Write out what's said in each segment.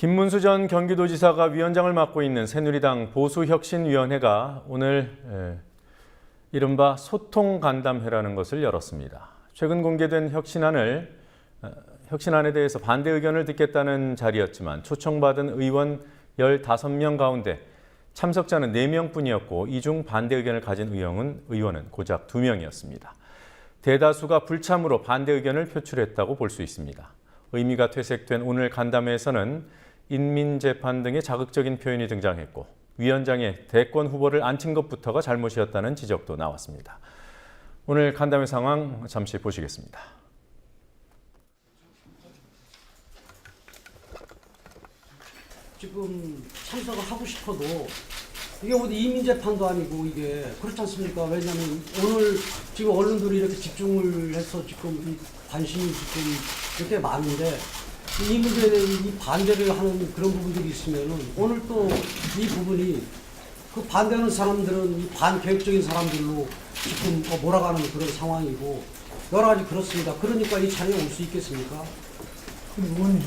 김문수 전 경기도지사가 위원장을 맡고 있는 새누리당 보수혁신위원회가 오늘 에, 이른바 소통간담회라는 것을 열었습니다. 최근 공개된 혁신안을 어, 혁신안에 대해서 반대 의견을 듣겠다는 자리였지만 초청받은 의원 15명 가운데 참석자는 4명뿐이었고 이 중 반대 의견을 가진 의원은, 의원은 고작 2명이었습니다. 대다수가 불참으로 반대 의견을 표출했다고 볼 수 있습니다. 의미가 퇴색된 오늘 간담회에서는 인민재판 등의 자극적인 표현이 등장했고 위원장의 대권 후보를 앉힌 것부터가 잘못이었다는 지적도 나왔습니다. 오늘 간담회 상황 잠시 보시겠습니다. 지금 참석을 하고 싶어도 이게 어디 이민 재판도 아니고 이게 그렇지 않습니까? 왜냐하면 오늘 지금 언론들이 이렇게 집중을 해서 지금 이 관심이 지금 이렇게 많은데 이 문제에 이 반대를 하는 그런 부분들이 있으면은 오늘 또 이 부분이 그 반대하는 사람들은 이 반개혁적인 사람들로 지금 어, 몰아가는 그런 상황이고 여러 가지 그렇습니다. 그러니까 이 자리에 올 수 있겠습니까? 의원님.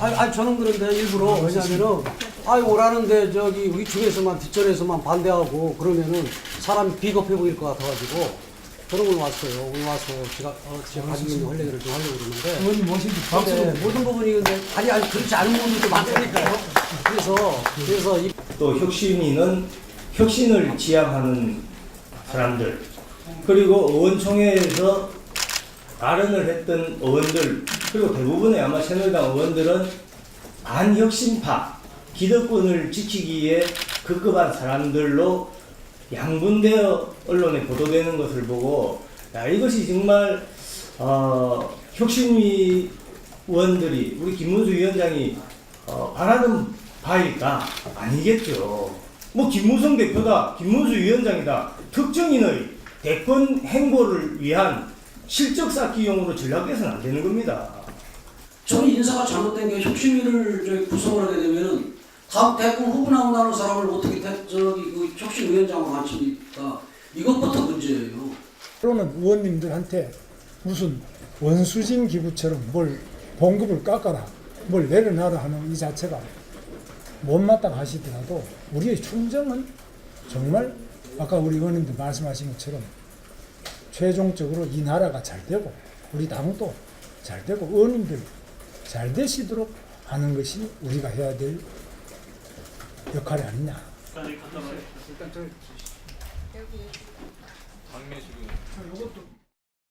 아니, 아니 저는 그런데 일부러 왜냐면은 아이 오라는데 저기 위쪽에서만 뒷전에서만 반대하고 그러면은 사람 비겁해 보일 것 같아가지고 걸 왔어요. 오늘 와서 제가 어, 제가 가지고 있는 할 얘기를 좀 하려고 그러는데 의원님 모시기 근데 박수. 모든 부분이 근데 아니 아니 그렇지 않은 부분도 많으니까요. 그래서 그래서 이 또 혁신위는 혁신을 지향하는 사람들 그리고 의원총회에서 발언을 했던 의원들 그리고 대부분의 아마 새누리당 의원들은 반혁신파 기득권을 지키기 위해 급급한 사람들로 양분되어 언론에 보도되는 것을 보고 야 이것이 정말 어, 혁신위 의원들이 우리 김문수 위원장이 어, 바라는 바일까 아니겠죠. 뭐 김무성 대표다, 김문수 위원장이다, 특정인의 대권 행보를 위한 실적 쌓기용으로 전략돼서는 안 되는 겁니다. 저는 인사가 잘못된 게 혁신위를 구성을 하게 되면은 다음 대권 후보 나온다는 사람을 어떻게 대, 저기 그 혁신위원장으로 만집니까? 이것부터 문제예요. 때로는 의원님들한테 무슨 원수진 기구처럼 뭘 봉급을 깎아라, 뭘 내려놔라 하는 이 자체가 못마땅 하시더라도 우리의 충정은 정말 아까 우리 의원님들 말씀하신 것처럼 최종적으로 이 나라가 잘 되고 우리 당도 잘 되고 의원님들 잘 되시도록 하는 것이 우리가 해야 될 역할이 아니냐. 강매식은 이것도